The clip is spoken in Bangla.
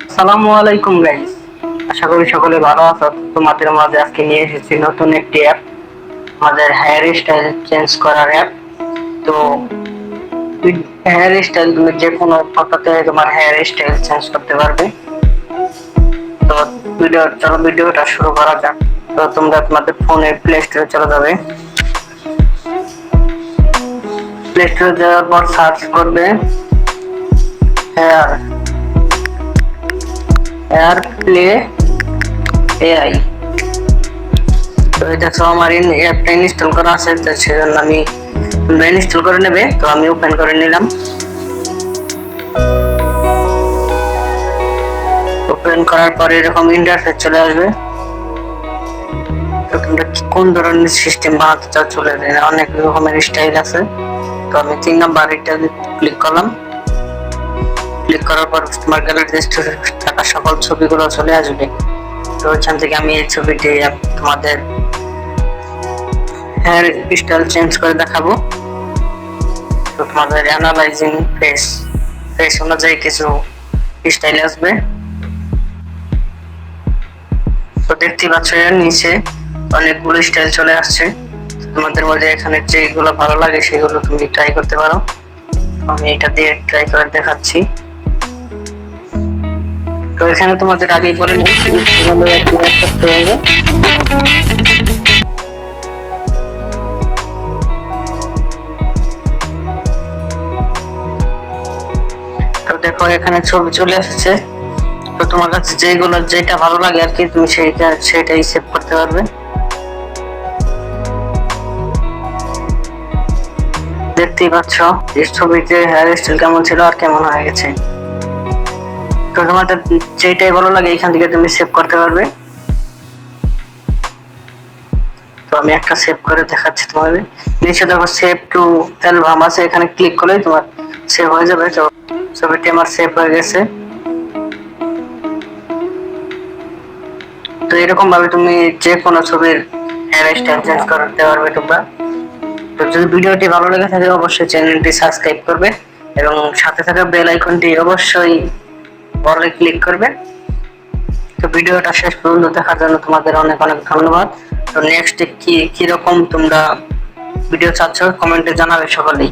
আসসালামু আলাইকুম গাইস আশা করি সকলে ভালো আছো। তোমাদের মাঝে আজকে নিয়ে এসেছি নতুন একটি অ্যাপ আমাদের হেয়ার স্টাইল চেঞ্জ করার অ্যাপ তো হেয়ার স্টাইল তুমি যে কোনো ফটোতে তোমার হেয়ার স্টাইল চেঞ্জ করতে পারবে। তো ভিডিও চলো ভিডিওটা শুরু করা যাক। তো তোমরা তোমাদের ফোনে প্লে স্টোরে চলে যাবে। প্লে স্টোরে যাওয়ার পর সার্চ করবে। হেয়ার এয়ার প্লে এআই তো এটা তো আমার অ্যাপটা ইনস্টল করা আছে, তো সেজন্য আমি তোমরা ইনস্টল করে নেবে, তো আমি ওপেন করে নিলাম। ওপেন করার পরে এরকম ইন্টারফেস চলে আসবে। তো কোন ধরনের সিস্টেম বানাতে চাও চলে যায় অনেক রকমের স্টাইল আছে। তো আমি তিন নাম্বার এটা ক্লিক করলাম। ক্লিক করার পর তোমার গ্যালারিতে থাকা সকল ছবিগুলো চলে আসবে। তো ওইখান থেকে আমি এই ছবিটি তোমাদের হেয়ার স্টাইল চেঞ্জ করে দেখাবো। তো তোমাদের অ্যানালাইজিং ফেস ফেস অনুযায়ী কিছু স্টাইল আসবে। তো দেখতে পাচ্ছ এর নিচে অনেকগুলো স্টাইল চলে আসছে। তোমাদের মধ্যে এখানে যেগুলো ভালো লাগে সেগুলো তুমি ট্রাই করতে পারো। আমি এটা দিয়ে ট্রাই করে দেখাচ্ছি। তো এখানে তোমাদের আগেই বলে তো দেখো, এখানে ছবি চলে এসেছে। তো তোমার কাছে যেগুলো যেটা ভালো লাগে আর কি, তুমি সেইটা সেটাই সেভ করতে পারবে। দেখতেই পাচ্ছ, এই ছবিতে হেয়ার স্টাইল কেমন ছিল আর কেমন হয়ে গেছে। তো তোমাদের যেটাই ভালো লাগে, এখান থেকে তুমি সেভ করতে পারবে। তো আমি একটা সেভ করে দেখাচ্ছি নিচে দেখো সেভ টু অ্যালবাম আছে, এখানে ক্লিক তোমার সেভ হয়ে যাবে। ছবিটি আমার সেভ হয়ে গেছে। তো এরকম ভাবে তুমি যে কোনো ছবির হেয়ার স্টাইল চেঞ্জ করতে পারবে তোমরা। তো যদি ভিডিওটি ভালো লেগে থাকে, অবশ্যই চ্যানেলটি সাবস্ক্রাইব করবে এবং সাথে থাকা বেল আইকনটি অবশ্যই বলে ক্লিক করবে। তো ভিডিওটা শেষ পর্যন্ত দেখার জন্য তোমাদের অনেক অনেক ধন্যবাদ। তো নেক্সট কি, কীরকম তোমরা ভিডিও চাচ্ছ কমেন্টে জানাবে সকলেই।